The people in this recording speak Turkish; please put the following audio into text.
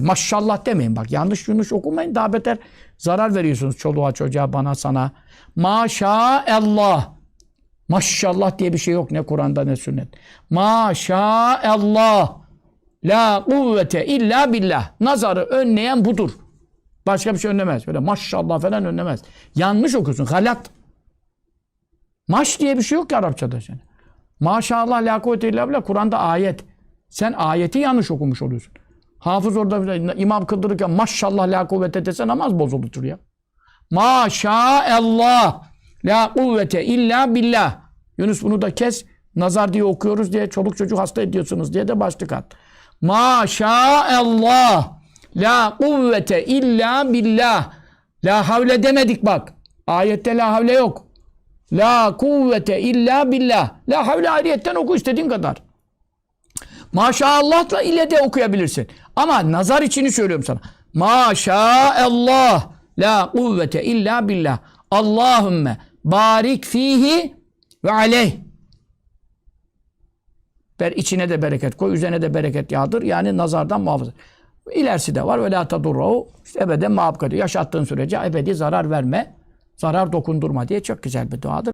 Maşallah demeyin bak. Yanlış yanlış okumayın. Daha beter zarar veriyorsunuz çoluğa çocuğa bana sana. Maşallah. Maşallah diye bir şey yok ne Kur'an'da ne sünnet. Maşallah. La kuvvete illa billah. Nazarı önleyen budur. Başka bir şey önlemez. Böyle maşallah falan önlemez. Yanlış okuyorsun. Halat. Maş diye bir şey yok ki Arapçada senin. Maşallah la kuvvete illa billah. Kur'an'da ayet. Sen ayeti yanlış okumuş oluyorsun. Hafız orada imam kıldırırken maşallah la kuvvete dese namaz bozulur ya. Maşallah la kuvvete illa billah. Yunus bunu da kes. Nazar diye okuyoruz diye çoluk çocuk hasta ediyorsunuz diye de başlık at. Maşallah la kuvvete illa billah. La havle demedik bak. Ayette la havle yok. La kuvvete illa billah. La havle ayrıyetten oku istediğin kadar. Maşallahla ile de okuyabilirsin. Ama nazar içini söylüyorum sana. Maşallah la kuvvete illa billah. Allahümme barik fihi ve aleyh. Ber içine de bereket koy, üzerine de bereket yağdır. Yani nazardan muhafaza. İlerisi de var. Ve la tadurrahu. Ebeden muhabbet Yaşattığın sürece ebedi zarar verme. Zarar dokundurma diye çok güzel bir duadır.